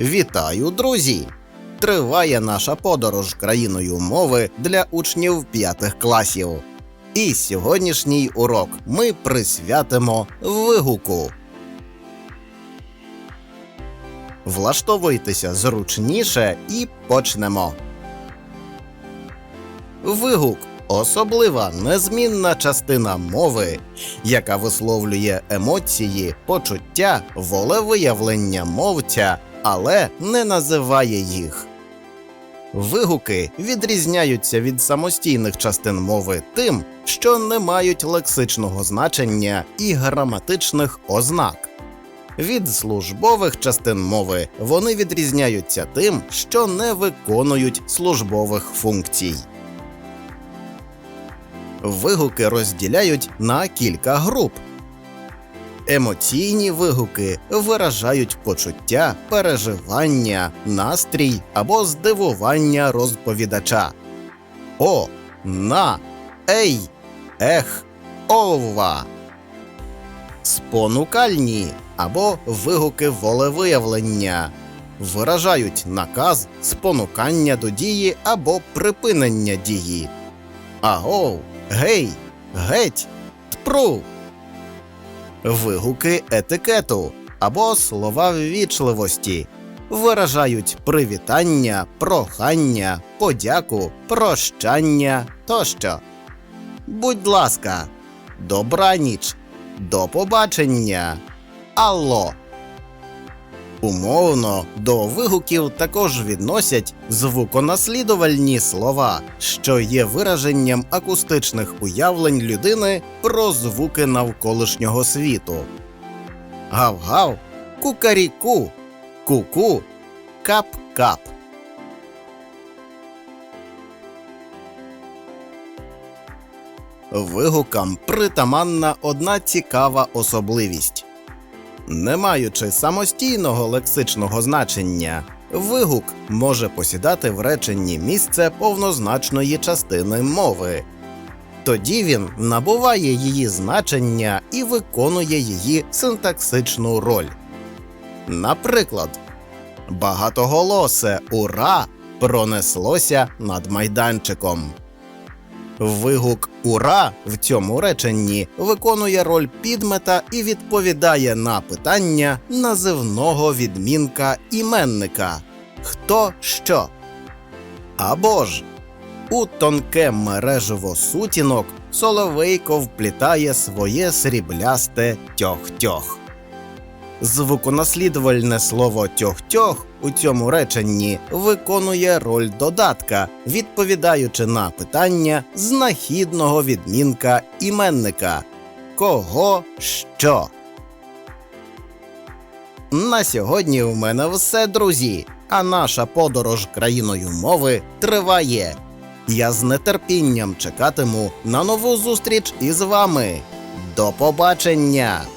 Вітаю, друзі! Триває наша подорож країною мови для учнів п'ятих класів. І сьогоднішній урок ми присвятимо вигуку. Влаштовуйтеся зручніше і почнемо. Вигук особлива незмінна частина мови, яка висловлює емоції, почуття, волевиявлення мовця, але не називає їх. Вигуки відрізняються від самостійних частин мови тим, що не мають лексичного значення і граматичних ознак. Від службових частин мови вони відрізняються тим, що не виконують службових функцій. Вигуки розділяють на кілька груп. Емоційні вигуки виражають почуття, переживання, настрій або здивування розповідача. О, на, ей, ех, ова. Спонукальні або вигуки волевиявлення виражають наказ, спонукання до дії або припинення дії. Агов, гей, геть, тпру. Вигуки етикету або слова ввічливості виражають привітання, прохання, подяку, прощання тощо. Будь ласка, добраніч, до побачення. Алло. Умовно до вигуків також відносять звуконаслідувальні слова, що є вираженням акустичних уявлень людини про звуки навколишнього світу. Гав-гав, кукаріку, ку-ку, кап-кап. Вигукам притаманна одна цікава особливість. Не маючи самостійного лексичного значення, вигук може посідати в реченні місце повнозначної частини мови. Тоді він набуває її значення і виконує її синтаксичну роль. Наприклад, багатоголосе ура пронеслося над майданчиком. Вигук Ура в цьому реченні виконує роль підмета і відповідає на питання називного відмінка іменника хто що. Або ж у тонке мережево сутінок Соловейко вплітає своє сріблясте тьох-тьох. Звуконаслідувальне слово тьох-тьох у цьому реченні виконує роль додатка, відповідаючи на питання знахідного відмінка іменника кого що. На сьогодні в мене все, друзі. А наша подорож країною мови триває. Я з нетерпінням чекатиму на нову зустріч із вами. До побачення!